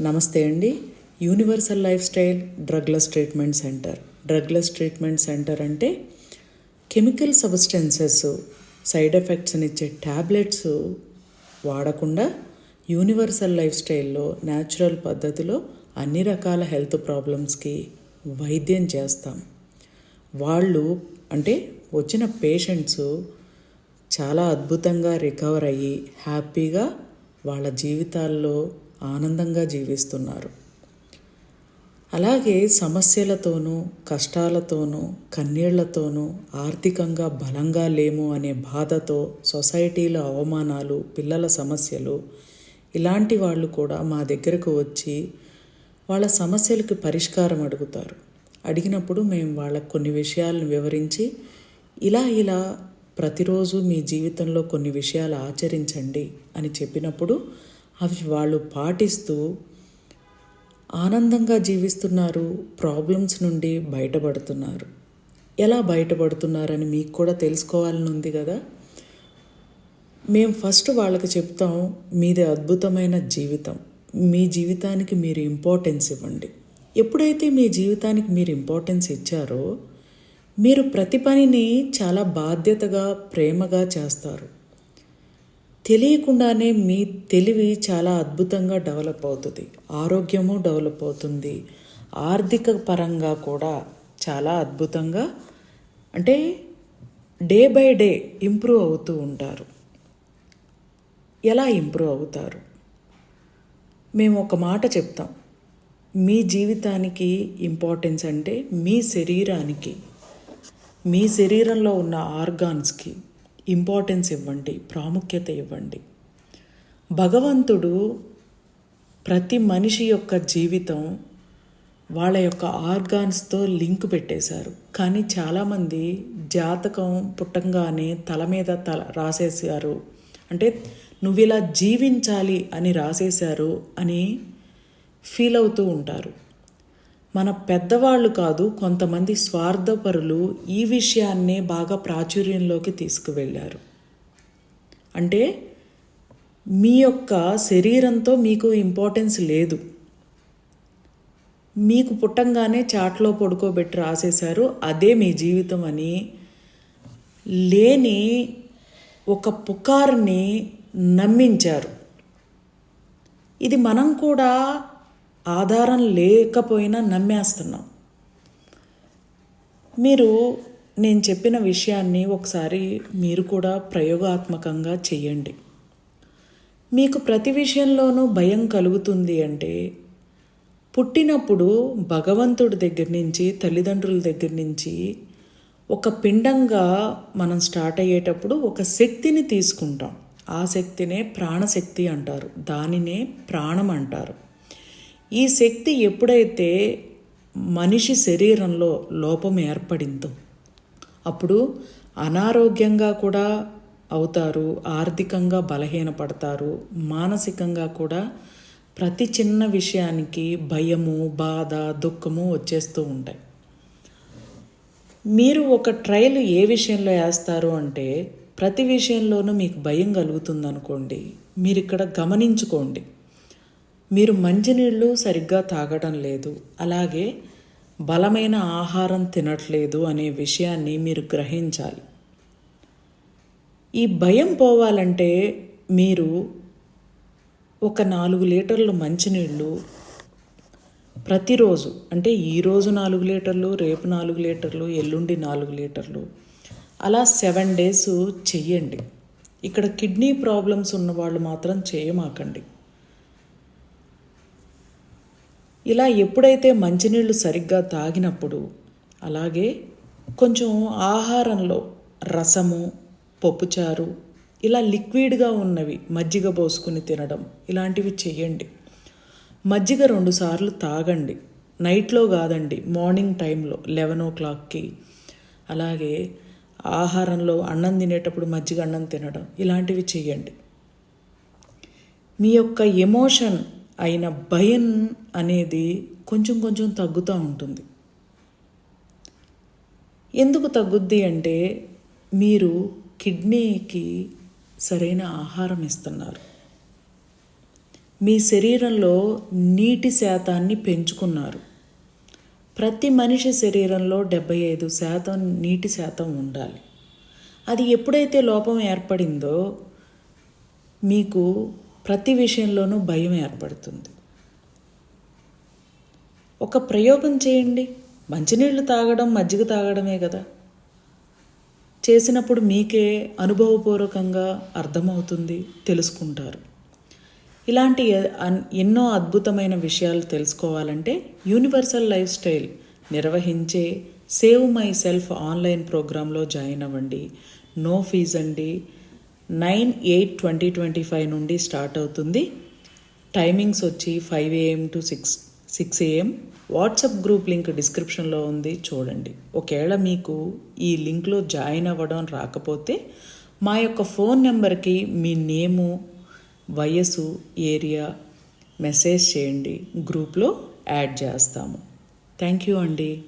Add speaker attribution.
Speaker 1: నమస్తే అండి. Universal lifestyle drugless treatment centre. Drugless treatment centre అంటే కెమికల్ సబ్స్టెన్సెస్ సైడ్ ఎఫెక్ట్స్ని ఇచ్చే ట్యాబ్లెట్స్ వాడకుండా యూనివర్సల్ లైఫ్ స్టైల్లో న్యాచురల్ పద్ధతిలో అన్ని రకాల హెల్త్ ప్రాబ్లమ్స్కి వైద్యం చేస్తాం. వాళ్ళు అంటే వచ్చిన పేషెంట్స్ చాలా అద్భుతంగా రికవర్ అయ్యి హ్యాపీగా వాళ్ళ జీవితాల్లో ఆనందంగా జీవిస్తున్నారు. అలాగే సమస్యలతోనూ కష్టాలతోనూ కన్నీళ్ళతోనూ ఆర్థికంగా బలంగా లేము అనే బాధతో సొసైటీలో అవమానాలు పిల్లల సమస్యలు ఇలాంటి వాళ్ళు కూడా మా దగ్గరకు వచ్చి వాళ్ళ సమస్యలకు పరిష్కారం అడుగుతారు. అడిగినప్పుడు మేము వాళ్ళకు కొన్ని విషయాలను వివరించి ఇలా ఇలా ప్రతిరోజు మీ జీవితంలో కొన్ని విషయాలు ఆచరించండి అని చెప్పినప్పుడు అవి వాళ్ళు పాటిస్తూ ఆనందంగా జీవిస్తున్నారు ప్రాబ్లమ్స్ నుండి బయటపడుతున్నారు. ఎలా బయటపడుతున్నారని మీకు కూడా తెలుసుకోవాలని ఉంది కదా? మేము ఫస్ట్ వాళ్ళకి చెప్తాం మీది అద్భుతమైన జీవితం. మీ జీవితానికి మీరు ఇంపార్టెన్స్ ఇవ్వండి. ఎప్పుడైతే మీ జీవితానికి మీరు ఇంపార్టెన్స్ ఇచ్చారో మీరు ప్రతి పనిని చాలా బాధ్యతగా ప్రేమగా చేస్తారు. తెలియకుండానే మీ తెలివి చాలా అద్భుతంగా డెవలప్ అవుతుంది. ఆరోగ్యము డెవలప్ అవుతుంది. ఆర్థిక పరంగా కూడా చాలా అద్భుతంగా అంటే డే బై డే ఇంప్రూవ్ అవుతూ ఉంటారు. ఎలా ఇంప్రూవ్ అవుతారు? మేము ఒక మాట చెప్తాం. మీ జీవితానికి ఇంపార్టెన్స్ అంటే మీ శరీరానికి మీ శరీరంలో ఉన్న ఆర్గాన్స్కి. ఇంపార్టెన్స్ ఇవ్వండి ప్రాముఖ్యత ఇవ్వండి. భగవంతుడు ప్రతి మనిషి యొక్క జీవితం వాళ్ళ యొక్క ఆర్గాన్స్తో లింక్ పెట్టేశారు. కానీ చాలామంది జాతకం పుట్టంగానే తల మీద తల రాసేసారు అంటే నువ్వు ఇలా జీవించాలి అని రాసేశారు అని ఫీల్ అవుతూ ఉంటారు. మన పెద్దవాళ్ళు కాదు కొంతమంది స్వార్థపరులు ఈ విషయాన్నే బాగా ప్రాచుర్యంలోకి తీసుకువెళ్ళారు. అంటే మీ యొక్క శరీరంతో మీకు ఇంపార్టెన్స్ లేదు. మీకు పుట్టంగానే చాట్లో పడుకోబెట్టి రాసేశారు అదే మీ జీవితం అని లేని ఒక పుకార్ని నమ్మించారు. ఇది మనం కూడా ఆధారం లేకపోయినా నమ్మేస్తున్నాం. మీరు నేను చెప్పిన విషయాన్ని ఒకసారి మీరు కూడా ప్రయోగాత్మకంగా చేయండి. మీకు ప్రతి విషయంలోనూ భయం కలుగుతుంది అంటే పుట్టినప్పుడు భగవంతుడి దగ్గర నుంచి తల్లిదండ్రుల దగ్గర నుంచి ఒక పిండంగా మనం స్టార్ట్ అయ్యేటప్పుడు ఒక శక్తిని తీసుకుంటాం. ఆ శక్తినే ప్రాణశక్తి అంటారు. దానినే ప్రాణం అంటారు. ఈ శక్తి ఎప్పుడైతే మనిషి శరీరంలో లోపం ఏర్పడిందో అప్పుడు అనారోగ్యంగా కూడా అవుతారు ఆర్థికంగా బలహీనపడతారు మానసికంగా కూడా ప్రతి చిన్న విషయానికి భయము బాధ దుఃఖము వచ్చేస్తూ ఉంటాయి. మీరు ఒక ట్రయల్ ఏ విషయంలో వేస్తారు అంటే ప్రతి విషయంలోనూ మీకు భయం కలుగుతుందనుకోండి మీరు ఇక్కడ గమనించుకోండి. మీరు మంచినీళ్ళు సరిగ్గా తాగడం లేదు. అలాగే బలమైన ఆహారం తినట్లేదు అనే విషయాన్ని మీరు గ్రహించాలి. ఈ భయం పోవాలంటే మీరు ఒక నాలుగు లీటర్లు మంచినీళ్ళు ప్రతిరోజు అంటే ఈరోజు నాలుగు లీటర్లు రేపు నాలుగు లీటర్లు ఎల్లుండి నాలుగు లీటర్లు అలా సెవెన్ డేస్ చెయ్యండి. ఇక్కడ కిడ్నీ ప్రాబ్లమ్స్ ఉన్న వాళ్ళు మాత్రం చేయమాకండి. ఇలా ఎప్పుడైతే మంచినీళ్ళు సరిగ్గా తాగినప్పుడు అలాగే కొంచెం ఆహారంలో రసము పప్పుచారు ఇలా లిక్విడ్గా ఉన్నవి మజ్జిగ పోసుకుని తినడం ఇలాంటివి చేయండి మజ్జిగ రెండుసార్లు తాగండి. నైట్లో కాదండి మార్నింగ్ టైంలో లెవెన్ ఓ క్లాక్కి. అలాగే ఆహారంలో అన్నం తినేటప్పుడు మజ్జిగ అన్నం తినడం ఇలాంటివి చేయండి మీ యొక్క ఎమోషన్ అయిన భయం అనేది కొంచెం కొంచెం తగ్గుతూ ఉంటుంది. ఎందుకు తగ్గుద్ది అంటే మీరు కిడ్నీకి సరైన ఆహారం ఇస్తున్నారు. మీ శరీరంలో నీటి శాతాన్ని పెంచుకున్నారు. ప్రతి మనిషి శరీరంలో డెబ్బై ఐదు శాతం నీటి శాతం ఉండాలి. అది ఎప్పుడైతే లోపం ఏర్పడిందో మీకు ప్రతి విషయంలోనూ భయం ఏర్పడుతుంది. ఒక ప్రయోగం చేయండి. మంచినీళ్ళు తాగడం మజ్జిగ తాగడమే కదా. చేసినప్పుడు మీకే అనుభవపూర్వకంగా అర్థమవుతుంది తెలుసుకుంటారు. ఇలాంటి అన్- ఎన్నో అద్భుతమైన విషయాలు తెలుసుకోవాలంటే యూనివర్సల్ లైఫ్ స్టైల్ నిర్వహించే సేవ్ మై సెల్ఫ్ ఆన్లైన్ ప్రోగ్రాంలో జాయిన్ అవ్వండి. నో ఫీజ్ అండి nine eight twenty twenty five నుండి స్టార్ట్ అవుతుంది. టైమింగ్స్ వచ్చి five AM to six six AM. WhatsApp group link డిస్క్రిప్షన్లో ఉంది చూడండి. ఒకవేళ మీకు ఈ లింక్లో జాయిన్ అవ్వడం రాకపోతే మా యొక్క ఫోన్ నెంబర్కి మీ నేము వయసు ఏరియా మెసేజ్ చేయండి. గ్రూప్లో యాడ్ చేస్తాము. థ్యాంక్ యూ అండి.